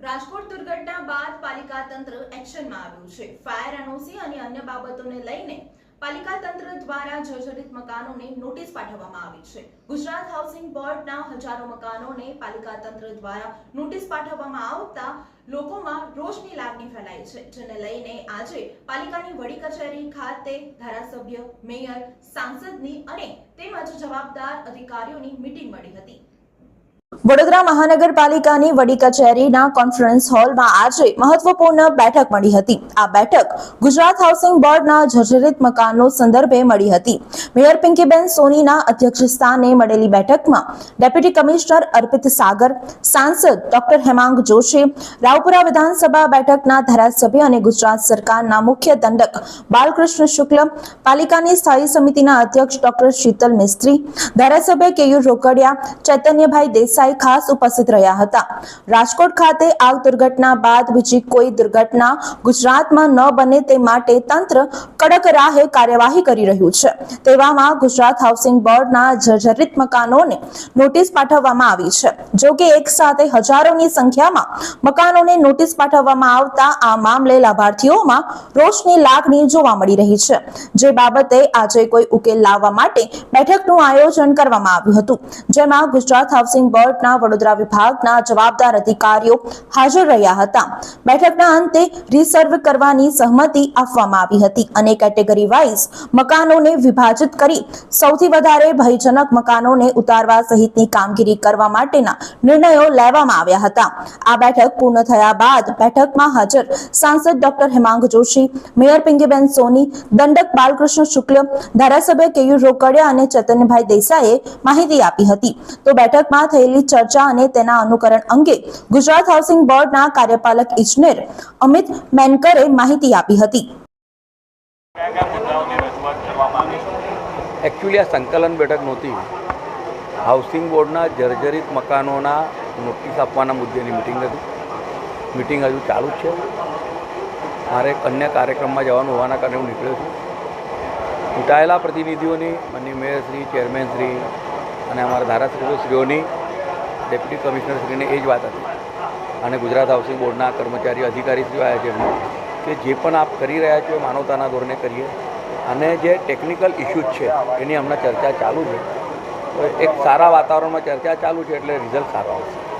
રાજકોટ દુર્ઘટના બાદ પાલિકા તંત્ર એક્શનમાં આવ્યું છે. ફાયર એનઓસી અને અન્ય બાબતોને લઈને પાલિકા તંત્ર દ્વારા જર્જરિત મકાનોને નોટિસ પાઠવવામાં આવી છે. ગુજરાત હાઉસિંગ બોર્ડના હજારો મકાનોને પાલિકા તંત્ર દ્વારા નોટિસ પાઠવવામાં આવતા લોકોમાં રોષની લાગણી ફેલાઈ છે, જેને લઈને આજે પાલિકાની વડી કચેરી ખાતે ધારાસભ્ય, મેયર, સાંસદની અને તેમજ જવાબદાર અધિકારીઓની મીટિંગ મળી હતી. વડોદરા મહાનગરપાલિકાની વડી કચેરીના કોન્ફરન્સ હોલમાં આજે મહત્વપૂર્ણ બેઠક મળી હતી. આ બેઠક ગુજરાત હાઉસિંગ બોર્ડના જર્જરિત મકાનો સંદર્ભે મળી હતી. મેયર પિંકીબેન સોનીના અધ્યક્ષસ્થાને મળેલી બેઠકમાં ડેપ્યુટી કમિશનર અર્પિત સાગર, સાંસદ ડોક્ટર હેમાંગ જોશી, રાવપુરા વિધાનસભા બેઠકના ધારાસભ્ય અને ગુજરાત સરકારના મુખ્ય દંડક બાલકૃષ્ણ શુક્લ, પાલિકાની સ્થાયી સમિતિના અધ્યક્ષ ડોક્ટર શીતલ મિસ્ત્રી, ધારાસભ્ય કેયુ રોકડિયા, ચૈતન્યભાઈ દેસાઈ ખાસ ઉપસ્થિત રહ્યા હતા. રાજકોટ ખાતે આગ દુર્ઘટના બાદ બીજી કોઈ દુર્ઘટના ગુજરાતમાં ન બને તે માટે તંત્ર કડક રાહે કાર્યવાહી કરી રહ્યું છે. તેવામાં ગુજરાત હાઉસિંગ બોર્ડના જર્જરિત મકાનોને નોટિસ પાઠવવામાં આવી છે. જો એક સાથે હજારોની સંખ્યામાં મકાનોને નોટિસ પાઠવવામાં આવતા આ મામલે લાભાર્થીઓમાં રોષની લાગણી જોવા મળી રહી છે. જે બાબતે આજે કોઈ ઉકેલ લાવવા માટે બેઠકનું આયોજન કરવામાં આવ્યું હતું. જેમાં ગુજરાત હાઉસિંગ બોર્ડના વડોદરા વિભાગના જવાબદાર અધિકારીઓ હાજર રહ્યા હતા. બેઠકના અંતે રિસર્વ કરવાની સહમતિ આપવામાં આવી હતી અને કેટેગરી વાઇઝ મકાનોને વિભાજિત કરી સૌથી વધારે ભયજનક મકાનોને ઉતારવા સહિતની કામગીરી કરવા માટેના નિર્ણયો લેવામાં આવ્યા હતા. આ બેઠક પૂર્ણ થયા બાદ બેઠકમાં હાજર સાંસદ ડોક્ટર હેમાંગ જોશી, મેયર પિંગીબેન સોની, દંડક બાલકૃષ્ણ શુક્લ, ધારાસભ્ય કેયુ રોકડિયા અને ચેતનભાઈ દેસાઈએ માહિતી આપી હતી. તો બેઠકમાં થયેલી ચર્ચા અને તેના અનુકરણ અંગે ગુજરાત હાઉસિંગ બોર્ડના કાર્યપાલક ઇજનેર અમિત મેનકરે માહિતી આપી હતી. એકચ્યુઅલી આ સંકલન બેઠક નહોતી. હાઉસિંગ બોર્ડના જર્જરિત મકાનોના નોટિસ આપવાના મુદ્દેની મિટિંગ હતી. મિટિંગ હજુ ચાલુ જ છે. મારે અન્ય કાર્યક્રમમાં જવાનું હોવાના કારણે હું નીકળ્યો છું. ચૂંટાયેલા પ્રતિનિધિઓની માનની મેયરશ્રી ચેરમેનશ્રી અને અમારા ધારાસભ્યશ્રીઓની ડેપ્યુટી કમિશનરશ્રીને એ જ વાત હતી. અને ગુજરાત હાઉસિંગ બોર્ડના કર્મચારી અધિકારીશ્રીઓ આવ્યા છે એમનું, કે જે પણ આપ કરી રહ્યા છો એ માનવતાના ધોરણે કરીએ. અને જે ટેકનિકલ ઇસ્યુઝ છે, એની હમણાં ચર્ચા ચાલુ છે. તો એક સારા વાતાવરણમાં ચર્ચા ચાલુ છે એટલે રિઝલ્ટ સારો આવશે.